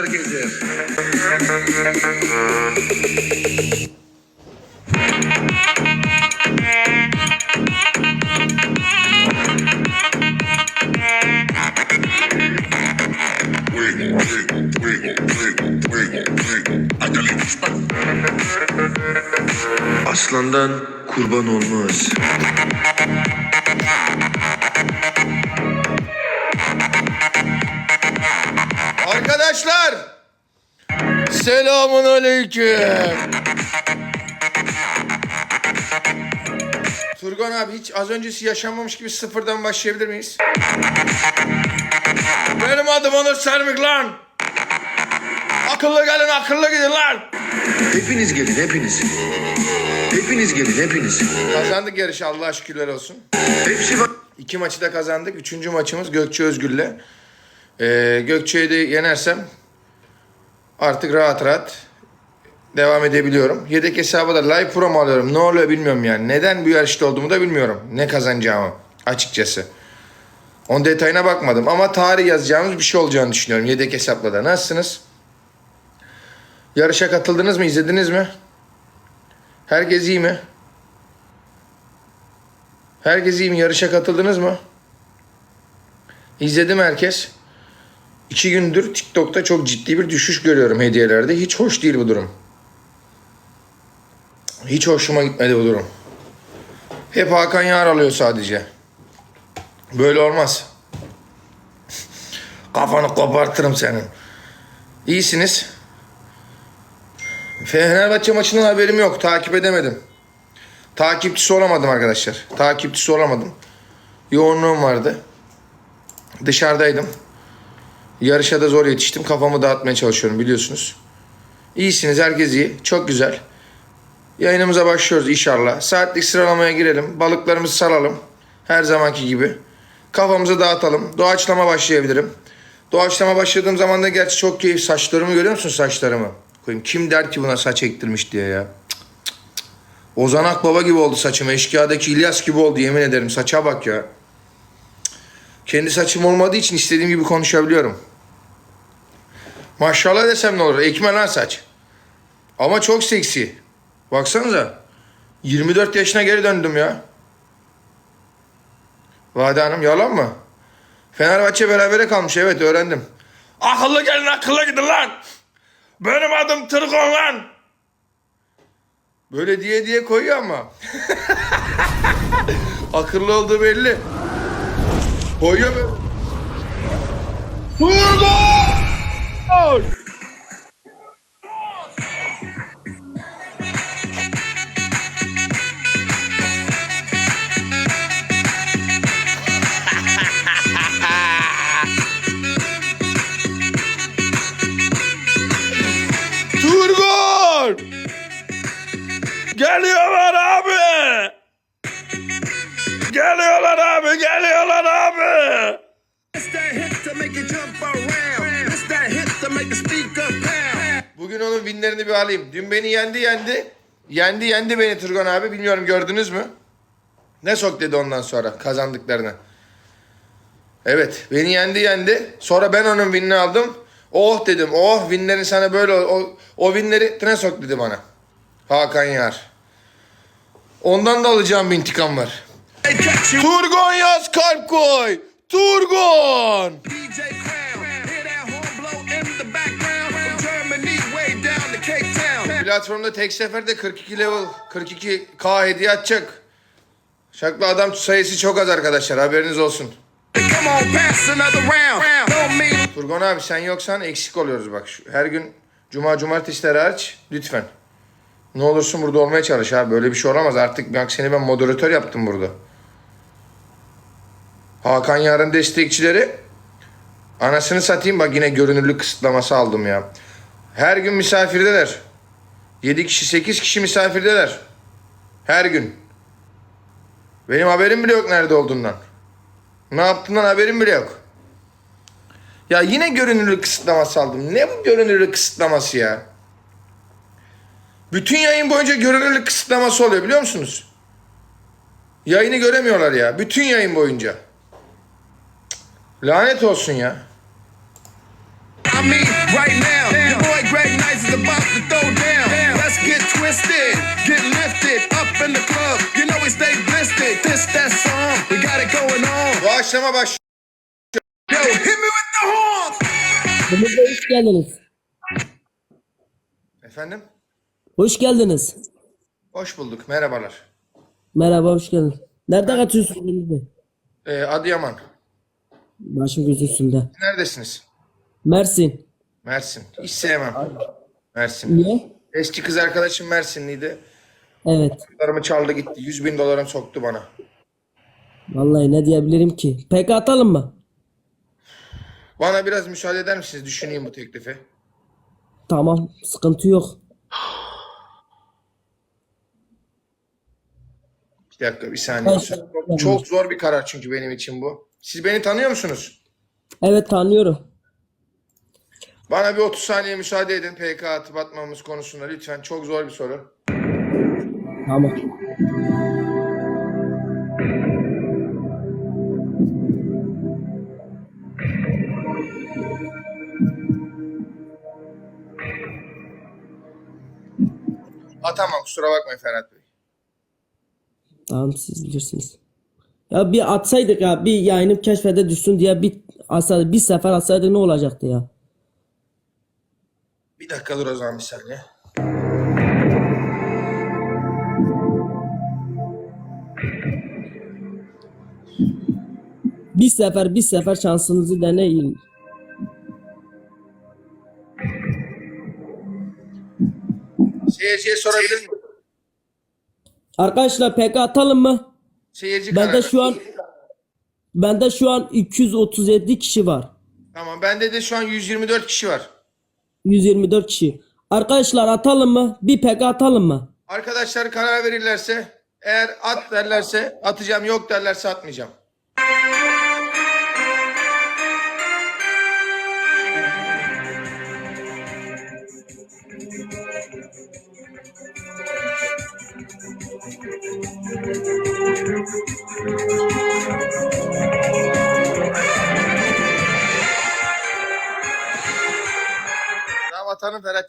herkese. Aslandan kurban olmaz. Arkadaşlar. Selamun aleyküm. Turgan abi hiç az öncesi yaşanmamış gibi sıfırdan başlayabilir miyiz? Benim adım Onur Sermik lan. Akıllı gelin akıllı gidin lan. Hepiniz gelin hepiniz. Hepiniz gelin hepiniz. Kazandık yarışı Allah'a şükürler olsun. Hepsi var. İki maçı da kazandık. Üçüncü maçımız Gökçe Özgür'le. Ee, Gökçe'yi de yenersem artık rahat rahat devam edebiliyorum. Yedek hesabı da live promo alıyorum. Ne oluyor bilmiyorum yani. Neden bu yarışta olduğumu da bilmiyorum. Ne kazanacağımı açıkçası. Onun detayına bakmadım ama tarih yazacağımız bir şey olacağını düşünüyorum yedek hesapla da. Nasılsınız? Yarışa katıldınız mı? İzlediniz mi? Herkes iyi mi? Herkes iyi mi? Yarışa katıldınız mı? İzledim herkes. İki gündür TikTok'ta çok ciddi bir düşüş görüyorum hediyelerde. Hiç hoş değil bu durum. Hiç hoşuma gitmedi bu durum. Hep Hakan Yar alıyor sadece. Böyle olmaz. Kafanı kopartırım senin. İyisiniz. Fenerbahçe maçından haberim yok. Takip edemedim. Takipçisi olamadım arkadaşlar. Takipçisi olamadım. Yoğunluğum vardı. Dışarıdaydım. Yarışa da zor yetiştim. Kafamı dağıtmaya çalışıyorum biliyorsunuz. İyisiniz herkes iyi. Çok güzel. Yayınımıza başlıyoruz inşallah. Saatlik sıralamaya girelim. Balıklarımızı salalım. Her zamanki gibi. Kafamızı dağıtalım. Doğaçlama başlayabilirim. Doğaçlama başladığım zaman da gerçi çok keyif. Saçlarımı görüyor musun saçlarımı? Koyayım. Kim der ki buna saç ektirmiş diye ya. Ozan Akbaba gibi oldu saçım. Eşkıya'daki İlyas gibi oldu yemin ederim. Saça bak ya. Kendi saçım olmadığı için istediğim gibi konuşabiliyorum. Maşallah desem ne olur? Ekme lan saç. Ama çok seksi. Baksanıza. 24 yaşına geri döndüm ya. Vade Hanım yalan mı? Fenerbahçe berabere kalmış evet öğrendim. Akıllı gelin akıllı gidin lan. Benim adım Tırgon lan. Böyle diye diye koyuyor ama. Akıllı olduğu belli. Koyuyor mu? Vurdu! Turgon! Geliyorlar abi! Geliyorlar abi, geliyorlar abi! Pound. Bugün onun winlerini bir alayım. Dün beni yendi yendi. Yendi yendi beni Turgon abi. Bilmiyorum gördünüz mü? Ne sok dedi ondan sonra kazandıklarını. Evet beni yendi yendi. Sonra ben onun winini aldım. Oh dedim oh winlerin sana böyle o, o winleri ne sok dedi bana. Hakan Yar. Ondan da alacağım bir intikam var. Turgon yaz kalp koy. Turgon. Platformda tek seferde 42 level 42k hediye atacak. Şaklı adam sayısı çok az arkadaşlar haberiniz olsun. Turgon abi sen yoksan eksik oluyoruz bak. Şu- Her gün cuma cumartesileri hariç lütfen. Ne olursun burada olmaya çalış abi. Böyle bir şey olamaz. Artık bak seni ben moderatör yaptım burada. Hakan Yarın destekçileri anasını satayım bak yine görünürlük kısıtlaması aldım ya. Her gün misafirdeler. 7 kişi 8 kişi misafirdeler. Her gün. Benim haberim bile yok nerede olduğundan. Ne yaptığından haberim bile yok. Ya yine görünürlük kısıtlaması aldım. Ne bu görünürlük kısıtlaması ya? Bütün yayın boyunca görünürlük kısıtlaması oluyor biliyor musunuz? Yayını göremiyorlar ya. Bütün yayın boyunca. Lanet olsun ya. I mean, right now, your boy Greg Nice is about twisted, get lifted, up in the club. You know we stay blistered. This that song, we got it going on. Doğaçlama baş. Yo, hit me with the horn. Hoş geldiniz. Efendim? Hoş geldiniz. Hoş bulduk. Merhabalar. Merhaba hoş geldiniz. Nerede kaçıyorsunuz Deniz Bey? Ee, Adıyaman. Başım gözüm üstünde. Neredesiniz? Mersin. Mersin. Hiç sevmem. Mersin. Niye? Eski kız arkadaşım Mersinliydi. Evet. Dolarımı çaldı gitti. 100 bin dolarım soktu bana. Vallahi ne diyebilirim ki? Peki atalım mı? Bana biraz müsaade eder misiniz? Düşüneyim bu teklifi. Tamam. Sıkıntı yok. Bir dakika bir saniye. Çok zor bir karar çünkü benim için bu. Siz beni tanıyor musunuz? Evet tanıyorum. Bana bir 30 saniye müsaade edin PK atıp atmamız konusunda lütfen. Çok zor bir soru. Tamam. Atamam kusura bakmayın Ferhat Bey. Tamam siz bilirsiniz. Ya bir atsaydık ya bir yayınım keşfede düşsün diye bir atsaydık, bir sefer atsaydık ne olacaktı ya? Bir dakika dur o zaman bir saniye. Bir sefer bir sefer şansınızı deneyin. Seyirciye sorabilir miyim? Arkadaşlar PK atalım mı? Seyirci Bende karar. şu an bende şu an 237 kişi var. Tamam bende de şu an 124 kişi var. 124 kişi. Arkadaşlar atalım mı? Bir PK atalım mı? Arkadaşlar karar verirlerse eğer at derlerse atacağım yok derlerse atmayacağım.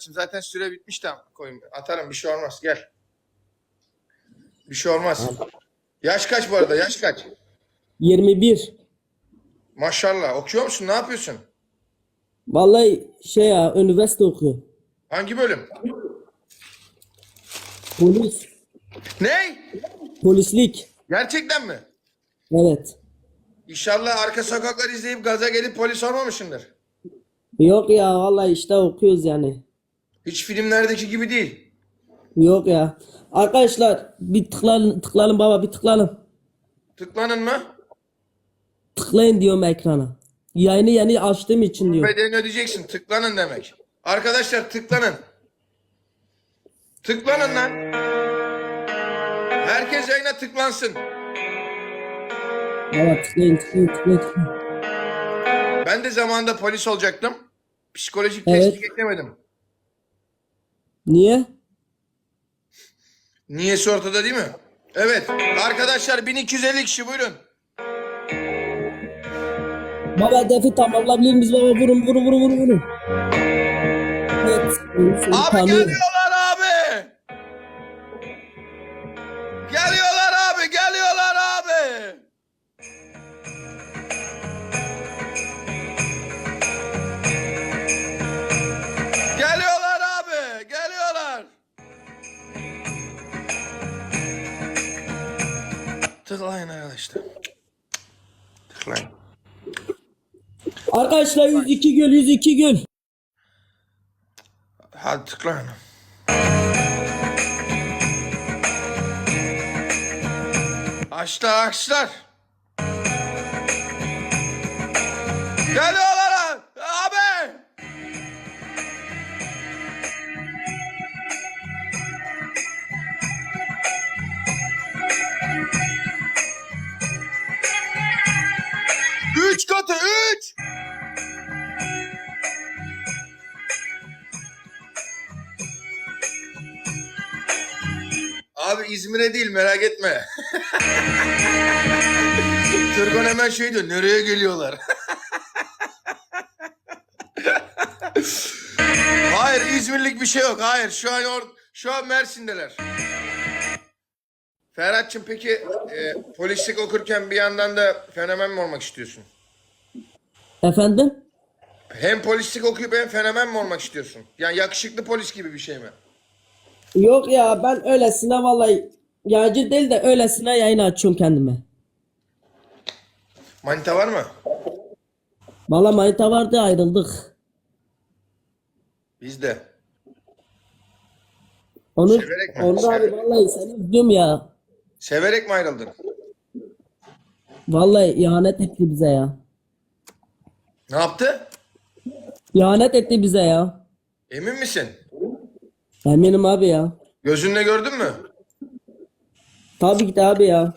Ferhat'cığım. Zaten süre bitmiş tamam. Koyayım. Atarım bir şey olmaz. Gel. Bir şey olmaz. Yaş kaç bu arada? Yaş kaç? 21. Maşallah. Okuyor musun? Ne yapıyorsun? Vallahi şey ya üniversite okuyor. Hangi bölüm? Polis. Ne? Polislik. Gerçekten mi? Evet. İnşallah arka sokaklar izleyip gaza gelip polis olmamışsındır. Yok ya vallahi işte okuyoruz yani. Hiç filmlerdeki gibi değil. Yok ya. Arkadaşlar bir tıklayalım, tıklayalım baba bir tıklayalım. Tıklanın mı? Tıklayın diyorum ekrana. Yayını yeni açtığım için diyor. Bedelini ödeyeceksin. Tıklanın demek. Arkadaşlar tıklanın. Tıklanın lan. Herkes yayına tıklansın. Evet tıklayın tıklayın tıklayın. tıklayın. Ben de zamanında polis olacaktım. Psikolojik Evet. testi geçemedim. Niye? Niyesi ortada değil mi? Evet. Arkadaşlar 1250 kişi buyurun. Baba hedefi tamamlayabilir miyiz baba? Vurun vurun vurun vurun vurun. Evet. Abi tanıyorum. geliyorlar Arkadaşlar. Tıklayın. Arkadaşlar 102 gül 102 gül. Hadi tıklayın. Açlar açlar. Geliyorlar abi. İzmir'e değil merak etme. Tırgon hemen şey diyor nereye geliyorlar? Hayır İzmirlik bir şey yok. Hayır şu an or şu an Mersin'deler. Ferhat'cığım peki e, polislik okurken bir yandan da fenomen mi olmak istiyorsun? Efendim? Hem polislik okuyup hem fenomen mi olmak istiyorsun? Yani yakışıklı polis gibi bir şey mi? Yok ya ben öylesine vallahi yağcı değil de öylesine yayın açıyorum kendime. Manita var mı? Valla manita vardı ayrıldık. Bizde. Onu, Severek mi? onu abi Severek. vallahi seni üzüyorum ya. Severek mi ayrıldın? Vallahi ihanet etti bize ya. Ne yaptı? İhanet etti bize ya. Emin misin? Eminim abi ya. Gözünle gördün mü? Tabii ki de abi ya.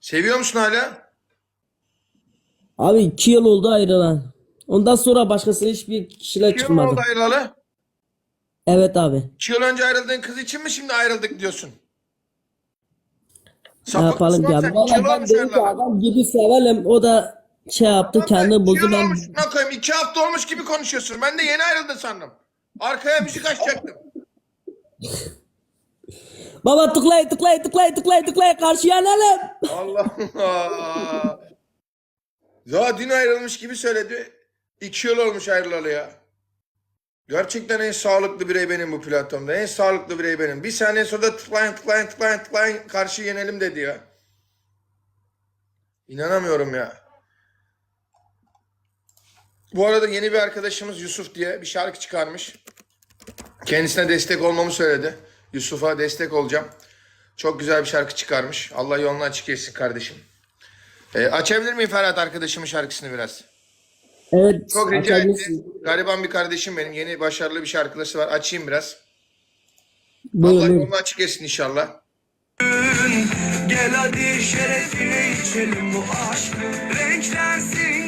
Seviyor musun hala? Abi iki yıl oldu ayrılan. Ondan sonra başkasına hiçbir kişiyle İki yıl mı çıkmadı. oldu ayrılalı? Evet abi. İki yıl önce ayrıldığın kız için mi şimdi ayrıldık diyorsun? Ne Sapık yapalım mısın ki sen? abi? İki yıl Valla ben olmuş dedim ki ayrılalı. adam gibi sevelim. O da şey yaptı kendi İki buldu yıl ben. olmuş. Ne koyayım? İki hafta olmuş gibi konuşuyorsun. Ben de yeni ayrıldın sandım. Arkaya müzik açacaktım. Baba tıklay tıklay tıklay tıklay tıklay karşıya alalım. Allah Allah. Ya dün ayrılmış gibi söyledi. İki yıl olmuş ayrılalı ya. Gerçekten en sağlıklı birey benim bu platformda. En sağlıklı birey benim. Bir saniye sonra da tıklayın tıklayın tıklayın tıklayın karşı yenelim dedi ya. İnanamıyorum ya. Bu arada yeni bir arkadaşımız Yusuf diye bir şarkı çıkarmış. Kendisine destek olmamı söyledi. Yusuf'a destek olacağım. Çok güzel bir şarkı çıkarmış. Allah yolunu açık etsin kardeşim. Ee, açabilir miyim Ferhat arkadaşımın şarkısını biraz? Evet. Çok rica etti. Gariban bir kardeşim benim. Yeni başarılı bir şarkısı var. Açayım biraz. Buyur, Allah yolunu açık etsin inşallah. Gel hadi şerefine içelim bu aşkı Renklensin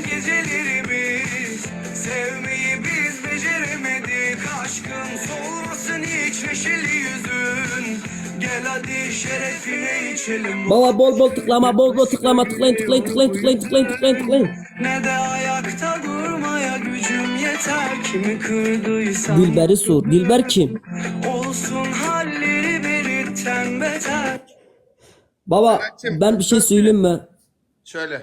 neşeli yüzün Gel hadi şerefine içelim Baba bol bol tıklama bol bol tıklama tıklayın tıklayın tıklayın tıklayın tıklayın tıklayın tıklayın. Ne de ayakta durmaya gücüm yeter Kimi kırdıysam Dilber'i sor. Dilber kim? Olsun halleri belirten beter Baba Ferhat'cığım, ben bir şey söyleyeyim mi? Söyle.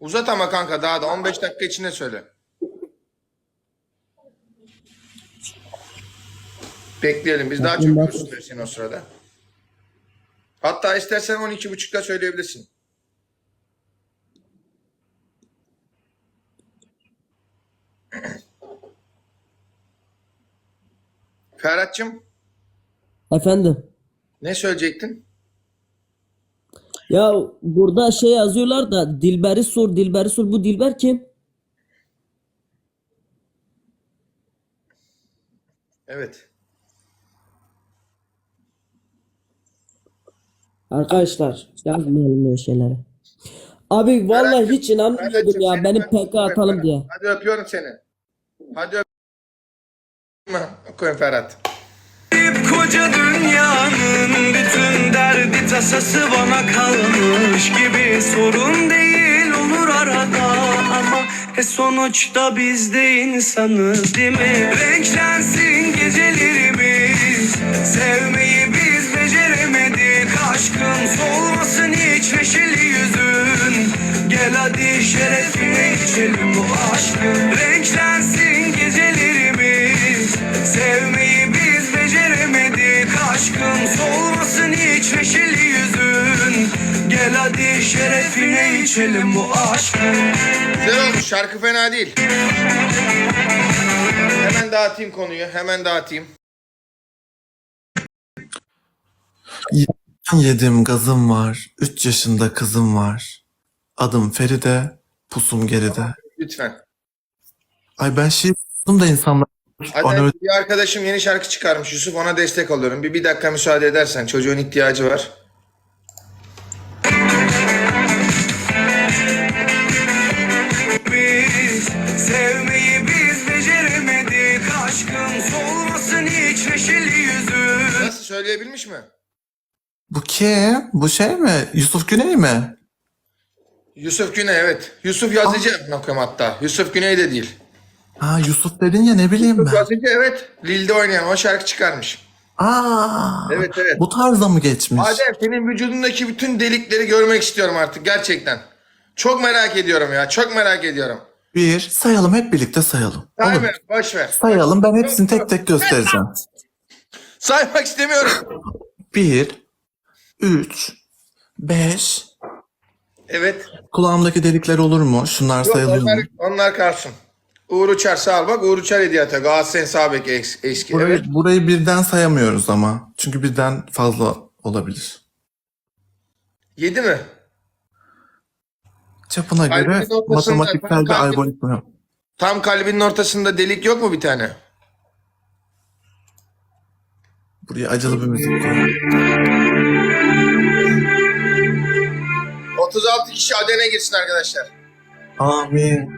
Uzat ama kanka daha da 15 dakika içinde söyle. Bekleyelim. Biz daha çok konuşuruz o sırada. Hatta istersen 12.30'da söyleyebilirsin. Ferhat'cığım Efendim. ne söyleyecektin? Ya burada şey yazıyorlar da Dilber'i sor Dilber'i sor. Bu Dilber kim? Evet. Arkadaşlar yazmayalım öyle şeylere. Abi vallahi hiç inanmıyordum ya seni benim ben PK öpüyorum atalım diye. Hadi öpüyorum seni. Hadi öp. Koyun Ferhat. Koca dünyanın bütün derdi tasası bana kalmış gibi Sorun değil olur arada ama e sonuçta biz de insanız değil mi? Renklensin gecelerimiz Sevmeyi içelim bu aşkı Renklensin gecelerimiz Sevmeyi biz beceremedik Aşkın solmasın hiç neşeli yüzün Gel hadi şerefine içelim bu aşkı Güzel olmuş. Şarkı fena değil. Hemen dağıtayım konuyu. Hemen dağıtayım. Yedim gazım var, 3 yaşında kızım var. Adım Feride, pusum geride. Lütfen. Ay ben şiir yazdım da insanlar Hadi bir arkadaşım yeni şarkı çıkarmış Yusuf. Ona destek oluyorum. Bir, bir dakika müsaade edersen. Çocuğun ihtiyacı var. biz Sevmeyi biz beceremedik Aşkın solmasın hiç neşeli yüzün Nasıl söyleyebilmiş mi? Bu kim? Bu şey mi? Yusuf Güney mi? Yusuf Güney evet. Yusuf Yazıcı bakıyorum hatta. Yusuf Güney de değil. Ha Yusuf dedin ya ne bileyim ben. Yazıcı evet. Lil'de oynayan o şarkı çıkarmış. Aa. Evet, evet. Bu tarza mı geçmiş? Adem senin vücudundaki bütün delikleri görmek istiyorum artık gerçekten. Çok merak ediyorum ya. Çok merak ediyorum. Bir. Sayalım hep birlikte sayalım. Olur. Sayma, boş ver. Sayalım ben hepsini tek tek göstereceğim. Saymak istemiyorum. Bir. Üç. Beş. Evet. Kulağımdaki delikler olur mu? Şunlar Yok, sayılıyor onlar, mu? onlar kalsın. Uğur Uçar sağ ol bak. Uğur Uçar hediye atıyor. Galatasaray'ın sağ beki eski. Burayı, Evet. burayı birden sayamıyoruz ama. Çünkü birden fazla olabilir. Yedi mi? Çapına Kalbin göre matematiksel bir algoritma. Tam kalbinin ortasında delik yok mu bir tane? Buraya acılı bir müzik koy. 36 kişi Aden'e girsin arkadaşlar. Amin.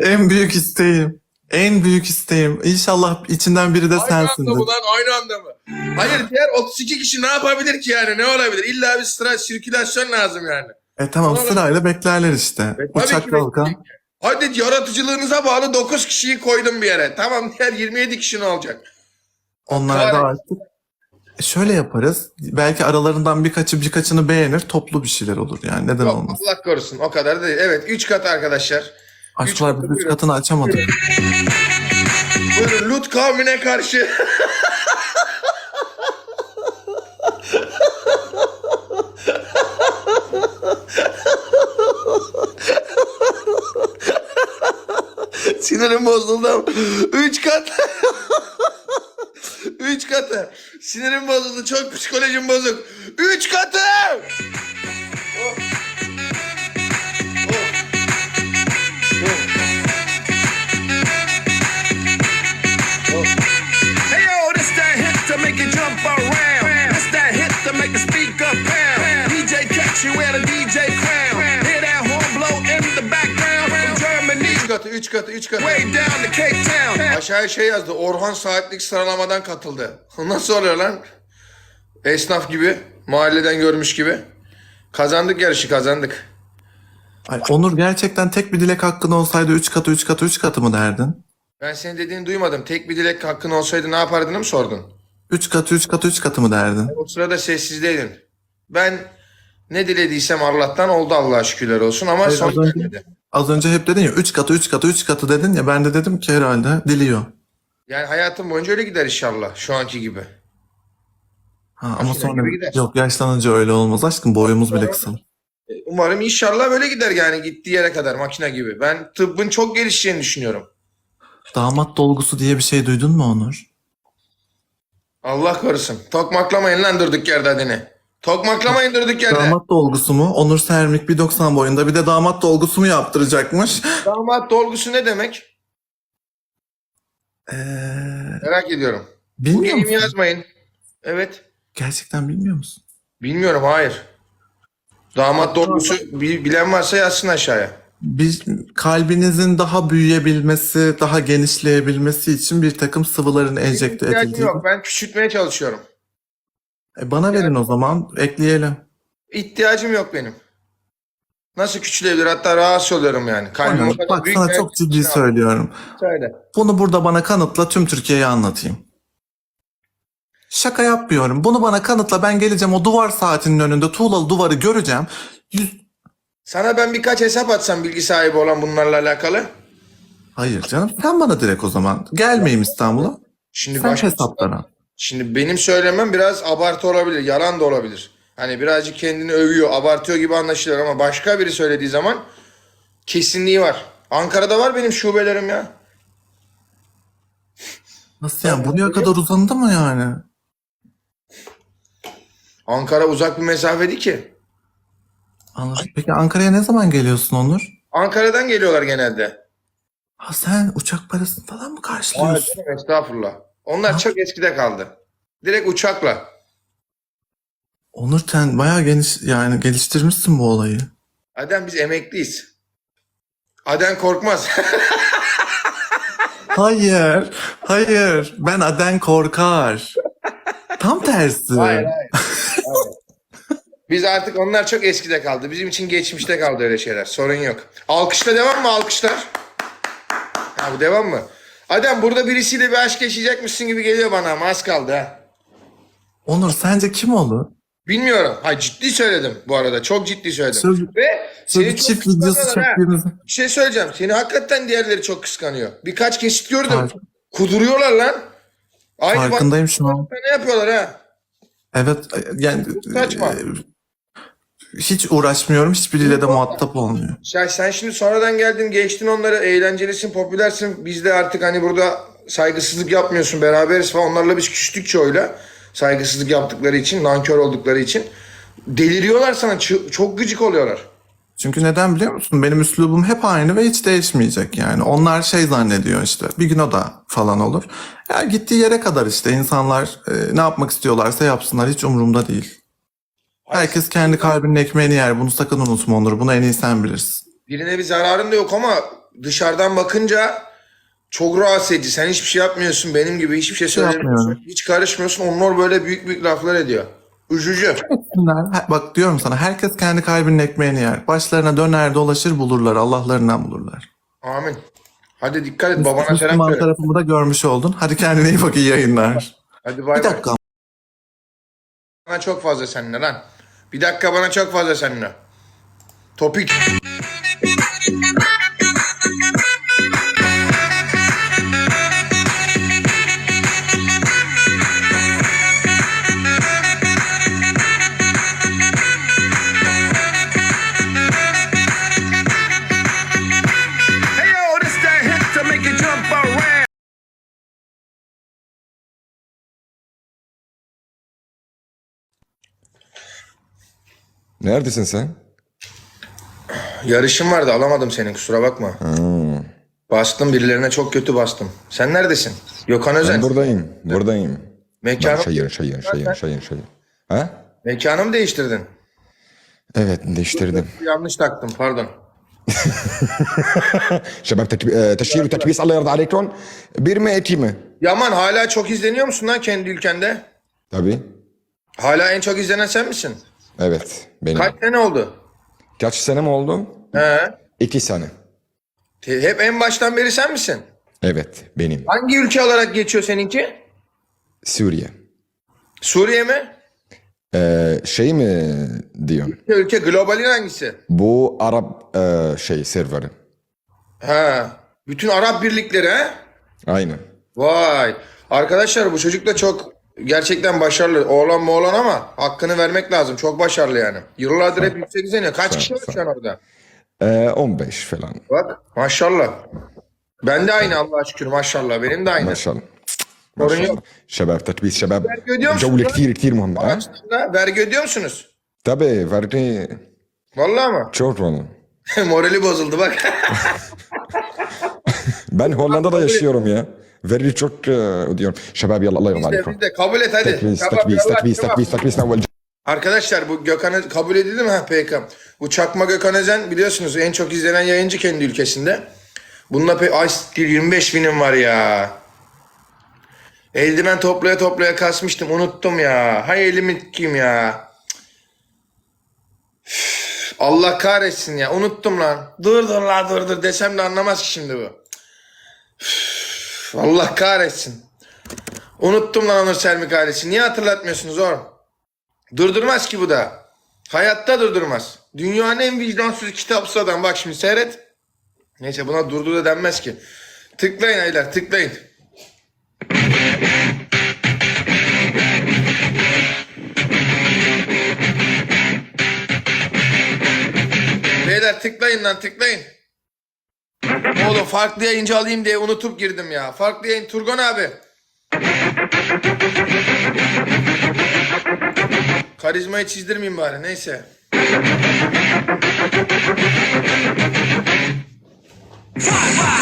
en büyük isteğim. En büyük isteğim. İnşallah içinden biri de Aynı anda sensindir. mı lan? Aynı anda mı? Hayır diğer 32 kişi ne yapabilir ki yani? Ne olabilir? İlla bir sıra sirkülasyon lazım yani. E tamam sırayla beklerler işte. E, tabii Uçak kalkan. Hadi yaratıcılığınıza bağlı 9 kişiyi koydum bir yere. Tamam diğer 27 kişi ne olacak? Onlar da artık E, şöyle yaparız. Belki aralarından birkaçı birkaçını beğenir. Toplu bir şeyler olur yani. Neden Yok, olmaz? Allah korusun o kadar da değil. Evet 3 kat arkadaşlar. Aşklar biz üç katını açamadık. Buyurun Lut kavmine karşı. Sinirim bozuldu. Üç kat. Üç katı. Sinirim bozuldu. Çok psikolojim bozuk. Üç katı. Make you speaker pound. DJ catch you at a DJ 3 katı, 3 katı. Aşağıya şey yazdı. Orhan saatlik sıralamadan katıldı. Nasıl oluyor lan? Esnaf gibi, mahalleden görmüş gibi. Kazandık yarışı, kazandık. Ay, Onur gerçekten tek bir dilek hakkın olsaydı 3 katı, 3 katı, 3 katı mı derdin? Ben senin dediğini duymadım. Tek bir dilek hakkın olsaydı ne yapardın mı sordun? 3 katı, 3 katı, 3 katı mı derdin? O sırada sessizdeydin. Ben ne dilediysem Allah'tan oldu Allah'a şükürler olsun ama Hayır, son önce, Az önce hep dedin ya 3 katı 3 katı 3 katı dedin ya ben de dedim ki herhalde diliyor. Yani hayatım boyunca öyle gider inşallah. Şu anki gibi. Ha, ama Makine sonra gibi gider. yok yaşlanınca öyle olmaz aşkım boyumuz bile kısa. Umarım inşallah böyle gider yani gittiği yere kadar makine gibi. Ben tıbbın çok gelişeceğini düşünüyorum. Damat dolgusu diye bir şey duydun mu Onur? Allah korusun. Tokmaklamayın lan durduk yerde adını. Tokmaklamayın durduk yerde. Damat dolgusu mu? Onur Sermik 1.90 boyunda bir de damat dolgusu mu yaptıracakmış? Damat dolgusu ne demek? Ee, Merak ediyorum. bilmiyor Benim musun? yazmayın. Evet. Gerçekten bilmiyor musun? Bilmiyorum hayır. Damat dolgusu bi- bilen varsa yazsın aşağıya. Bir kalbinizin daha büyüyebilmesi, daha genişleyebilmesi için bir takım sıvıların enjekte İhtiyacım edildiği. yok. Ben küçültmeye çalışıyorum. E bana verin o zaman, ekleyelim. İhtiyacım yok benim. Nasıl küçülebilir? Hatta rahatsız oluyorum yani. Kalbim o kadar bak büyük sana çok ciddi söylüyorum. Söyle. Bunu burada bana kanıtla tüm Türkiye'ye anlatayım. Şaka yapmıyorum. Bunu bana kanıtla ben geleceğim o duvar saatinin önünde tuğlalı duvarı göreceğim. Yüz... Sana ben birkaç hesap atsam bilgi sahibi olan bunlarla alakalı. Hayır canım sen bana direkt o zaman. Gelmeyeyim İstanbul'a. Şimdi Sen başka hesaplara. Şimdi benim söylemem biraz abartı olabilir, yalan da olabilir. Hani birazcık kendini övüyor, abartıyor gibi anlaşılır ama başka biri söylediği zaman kesinliği var. Ankara'da var benim şubelerim ya. Nasıl yani? Buraya kadar uzandı mı yani? Ankara uzak bir mesafe değil ki. Anladım. Peki Ankara'ya ne zaman geliyorsun Onur? Ankara'dan geliyorlar genelde. Ha sen uçak parasını falan mı Hayır karşılıyorsun? canım, estağfurullah. Onlar çok eskide kaldı. Direkt uçakla. Onur sen bayağı geniş yani geliştirmişsin bu olayı. Adem biz emekliyiz. Adem korkmaz. Hayır, hayır. Ben aden korkar. Tam tersi. Hayır, hayır. Hayır. Biz artık onlar çok eskide kaldı. Bizim için geçmişte kaldı öyle şeyler. Sorun yok. Alkışla devam mı alkışlar? Ha bu devam mı? Adem burada birisiyle bir aşk yaşayacakmışsın gibi geliyor bana ama az kaldı ha. Onur sence kim olur? Bilmiyorum. Ha ciddi söyledim bu arada. Çok ciddi söyledim. Söz- Ve seni çok çift videosu çektiğimiz. Bir şey söyleyeceğim. Seni hakikaten diğerleri çok kıskanıyor. Birkaç kesit gördüm. Fark- Kuduruyorlar lan. Aynı Farkındayım şu an. ne yapıyorlar ha? Evet yani Saçma. e, hiç uğraşmıyorum. Hiçbiriyle de muhatap olmuyor. Sen, sen şimdi sonradan geldin geçtin onları eğlencelisin popülersin. Biz de artık hani burada saygısızlık yapmıyorsun beraberiz falan. Onlarla biz küstük çoğuyla. Saygısızlık yaptıkları için, nankör oldukları için. Deliriyorlar sana. çı- çok gıcık oluyorlar. Çünkü neden biliyor musun? Benim üslubum hep aynı ve hiç değişmeyecek yani. Onlar şey zannediyor işte. Bir gün o da falan olur. Ya gittiği yere kadar işte insanlar e, ne yapmak istiyorlarsa yapsınlar. Hiç umurumda değil. Herkes kendi kalbinin ekmeğini yer. Bunu sakın unutma Onur. Bunu en iyi sen bilirsin. Birine bir zararın da yok ama dışarıdan bakınca çok rahatsız edici. Sen hiçbir şey yapmıyorsun benim gibi. Hiçbir şey şey söylemiyorsun. yapmıyorum. Hiç karışmıyorsun. Onlar böyle büyük büyük laflar ediyor. Üzücü. Ha, Bak diyorum sana herkes kendi kalbinin ekmeğini yer. Başlarına döner dolaşır bulurlar. Allah'larından bulurlar. Amin. Hadi dikkat et. Babana selam Müslüman söyle. tarafımı da görmüş oldun. Hadi kendine iyi bak iyi yayınlar. Hadi bay Bir bay. dakika Bana çok fazla seninle lan. Bir dakika bana çok fazla seninle. Topik. Neredesin sen? Yarışım vardı alamadım seni kusura bakma. Hmm. Bastım birilerine çok kötü bastım. Sen neredesin? Gökhan Özen. Ben buradayım. Buradayım. Mekanım... Ben şayır şayır şayır şayır şayır. Ha? Mekanımı değiştirdin. Evet değiştirdim. Yanlış taktım pardon. Şebap e, teşhir tekbis Allah yardı aleyküm. Bir mi eti mi? Yaman hala çok izleniyor musun lan kendi ülkende? Tabii. Hala en çok izlenen sen misin? Evet, benim. Kaç sene oldu? Kaç sene mi oldu? He. İki sene. Hep en baştan beri sen misin? Evet, benim. Hangi ülke olarak geçiyor seninki? Suriye. Suriye mi? Ee, şey mi diyorsun? Ülke, ülke globalin hangisi? Bu Arap e, şey serveri. Ha. Bütün Arap birlikleri ha? Aynen. Vay. Arkadaşlar bu çocuk da çok Gerçekten başarılı. Oğlan mı oğlan ama hakkını vermek lazım. Çok başarılı yani. Yıllardır hep yüksek izleniyor. Kaç sen, kişi var şu an orada? Ee, 15 falan. Bak maşallah. Ben de aynı Allah'a şükür maşallah. Benim de aynı. Maşallah. Sorun yok. Şebap tatbis şebap. Vergi ödüyor musunuz? Cevle ktir ktir Muhammed. Vergi ödüyor musunuz? Tabii vergi. Vallahi mı? Çok valla. Morali bozuldu bak. ben Hollanda'da yaşıyorum ya. Vergi çok e, ödüyorum. Şebab yallah Allah de, aleykum. de kabul et hadi. Tekbis, Tamam, tekbis, yallah, tekbis, tamam. tekbis, tekbis. Evvel Arkadaşlar bu Gökhan'ı kabul edildi mi? Ha PK. Bu Çakma Gökhan Özen biliyorsunuz en çok izlenen yayıncı kendi ülkesinde. Bununla pe ay siktir, 25 binim var ya. Eldiven toplaya toplaya kasmıştım unuttum ya. Hay elimi kim ya. Üf, Allah kahretsin ya unuttum lan. Dur dur la dur dur desem de anlamaz ki şimdi bu. Üf, Allah kahretsin. Unuttum lan Onur Selmik ailesi. Niye hatırlatmıyorsunuz oğlum? Durdurmaz ki bu da. Hayatta durdurmaz. Dünyanın en vicdansız kitapsız adam. Bak şimdi seyret. Neyse buna durdur da denmez ki. Tıklayın aylar tıklayın. Beyler tıklayın lan tıklayın. Oğlum farklı yayıncı alayım diye unutup girdim ya. Farklı yayın Turgon abi. Karizmayı çizdirmeyeyim bari neyse.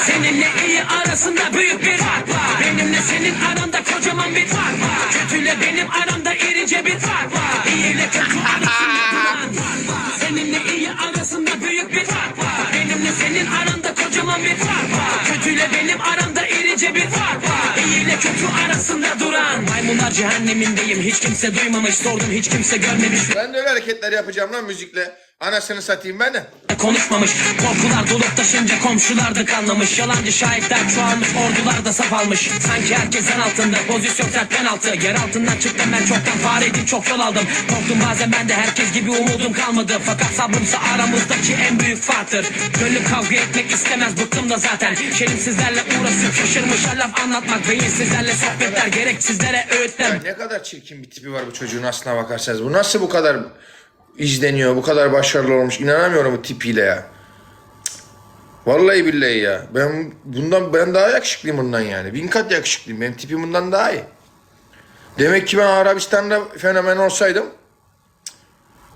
Seninle iyi arasında büyük bir fark var. Benimle senin aranda kocaman bir fark var. Kötüyle benim aramda irice bir fark var. İyi kötü büyük bir fark. Kötüyle benim aramda irice bir fark var ile kötü arasında duran. Maymunlar cehennemindeyim. Hiç kimse duymamış. Sordum hiç kimse görmemiş. Ben de öyle hareketler yapacağım lan müzikle. Anasını satayım ben de. konuşmamış. Korkular dolup taşınca komşular da kanlamış Yalancı şahitler çoğalmış. Ordular da saf almış. Sanki herkesten altında. Pozisyon sert penaltı. Yer altından çıktım ben. Çoktan fareydim çok yol aldım. Korktum bazen ben de herkes gibi umudum kalmadı. Fakat sabrımsa aramızdaki en büyük farktır. Gönlüm kavga etmek istemez. Bıktım da zaten. Şerimsizlerle uğraşıp şaşırmışlar laf anlatmak Beyinsizlerle sohbetler gereksizlere öğütler Ya ne kadar çirkin bir tipi var bu çocuğun aslına bakarsanız. Bu nasıl bu kadar izleniyor, bu kadar başarılı olmuş. İnanamıyorum bu tipiyle ya. Vallahi billahi ya. Ben bundan ben daha yakışıklıyım bundan yani. Bin kat yakışıklıyım. Benim tipim bundan daha iyi. Demek ki ben Arabistan'da fenomen olsaydım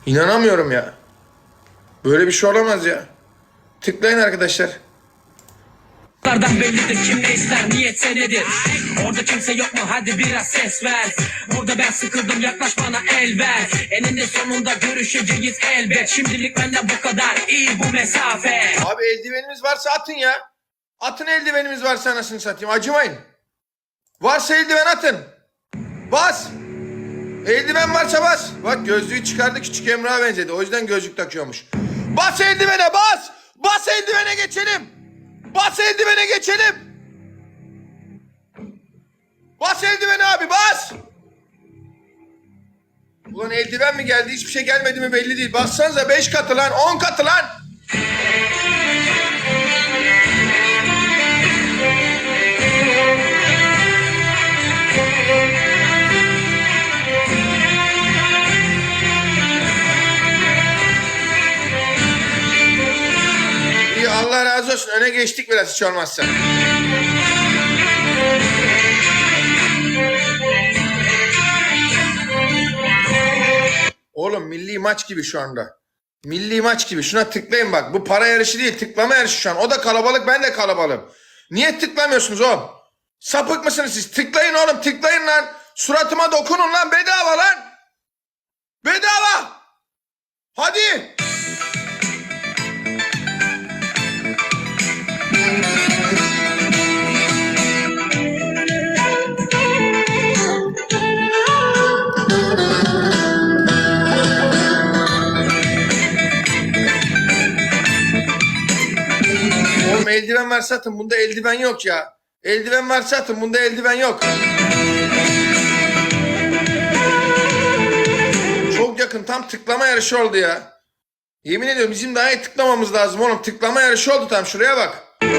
inanamıyorum ya. Böyle bir şey olamaz ya. Tıklayın arkadaşlar. Lardan bellidir kim ne ister niyetse nedir Orada kimse yok mu hadi biraz ses ver Burada ben sıkıldım yaklaş bana el ver Eninde sonunda görüşeceğiz elbet Şimdilik benden bu kadar iyi bu mesafe Abi eldivenimiz varsa atın ya. Atın eldivenimiz varsa anasını satayım. Acımayın. Varsa eldiven atın. Bas. Eldiven varsa bas. Bak gözlüğü çıkardı küçük Emrah'a benzedi. O yüzden gözlük takıyormuş. Bas eldivene bas. Bas eldivene geçelim. Bas eldivene geçelim. Bas eldivene abi bas. Ulan eldiven mi geldi hiçbir şey gelmedi mi belli değil. Bassanıza 5 katı lan 10 katı lan. Allah razı olsun. Öne geçtik biraz hiç olmazsa. Oğlum milli maç gibi şu anda. Milli maç gibi. Şuna tıklayın bak. Bu para yarışı değil. Tıklama yarışı şu an. O da kalabalık ben de kalabalığım. Niye tıklamıyorsunuz oğlum? Sapık mısınız siz? Tıklayın oğlum tıklayın lan. Suratıma dokunun lan bedava lan. Bedava. Hadi. Oğlum eldiven varsa atın. Bunda eldiven yok ya. Eldiven varsa atın. Bunda eldiven yok. Çok yakın. Tam tıklama yarışı oldu ya. Yemin ediyorum bizim daha iyi tıklamamız lazım oğlum. Tıklama yarışı oldu tam. Şuraya bak. Şimdi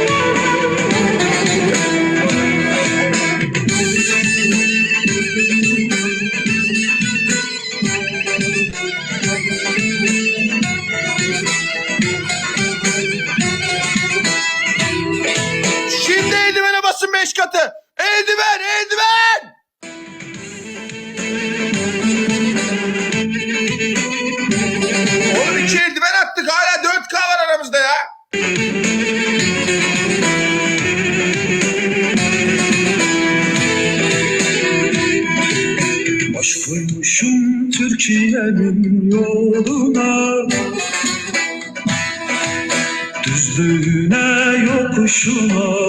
eldivene basın 5 katı. Eldiven, eldiven. Türkiye'nin yoluna. Düzlüğüne yokuşuna